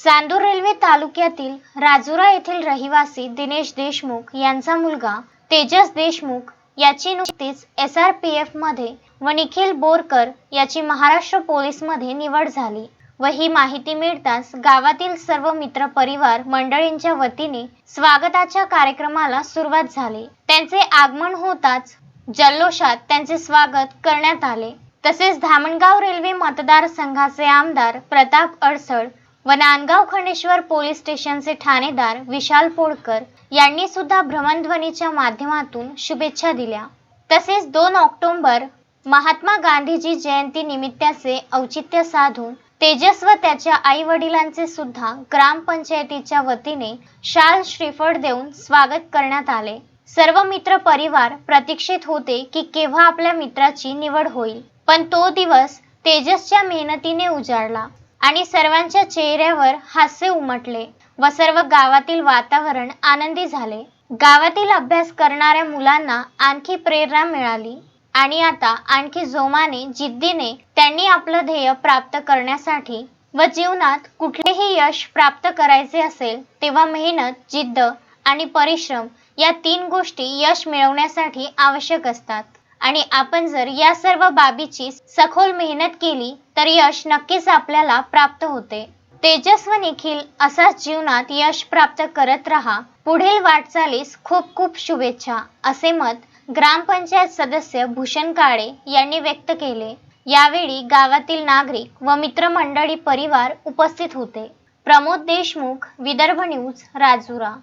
Chandur railway तालुक्यातील राजुरा येथील रहिवासी दिनेश देशमुख यांचा मुलगा तेजस देशमुख याची नुकतीच एस आर पी एफमध्ये व निखिल बोरकर याची महाराष्ट्र पोलीसमध्ये निवड झाली व ही माहिती मिळताच गावातील सर्व मित्र परिवार मंडळींच्या वतीने स्वागताच्या कार्यक्रमाला सुरुवात झाली. त्यांचे आगमन होताच जल्लोषात त्यांचे स्वागत करण्यात आले. तसेच धामणगाव रेल्वे मतदारसंघाचे आमदार प्रताप अडसड व नांदगाव खंडेश्वर पोलीस स्टेशनचे ठाणेदार विशाल पोडकर यांनी सुद्धा भ्रमणध्वनीच्या माध्यमातून शुभेच्छा दिल्या. तसेच दोन ऑक्टोबर महात्मा गांधीजी जयंती निमित्ताचे औचित्य साधून तेजस व त्याच्या आई वडिलांचे सुद्धा ग्रामपंचायतीच्या वतीने शाल श्रीफळ देऊन स्वागत करण्यात आले. सर्व मित्र परिवार प्रतीक्षित होते की केव्हा आपल्या मित्राची निवड होईल. पण तो दिवस तेजसच्या मेहनतीने उजाडला आणि सर्वांच्या चेहऱ्यावर हास्य उमटले व सर्व गावातील वातावरण आनंदी झाले. गावातील अभ्यास करणाऱ्या मुलांना आणखी प्रेरणा मिळाली आणि आता आणखी जोमाने जिद्दीने त्यांनी आपलं ध्येय प्राप्त करण्यासाठी व जीवनात कुठलेही यश प्राप्त करायचे असेल तेव्हा मेहनत जिद्द आणि परिश्रम या तीन गोष्टी यश मिळवण्यासाठी आवश्यक असतात. आणि आपण जर या सर्व बाबीची सखोल मेहनत केली तर यश नक्कीच आपल्याला प्राप्त होते. तेजस्व निखिल असाच जीवनात यश प्राप्त करत राहा. पुढील वाटचालीस खूप खूप शुभेच्छा असे मत ग्रामपंचायत सदस्य भूषण काळे यांनी व्यक्त केले. यावेळी गावातील नागरिक व मित्रमंडळी परिवार उपस्थित होते. प्रमोद देशमुख विदर्भ न्यूज राजुरा.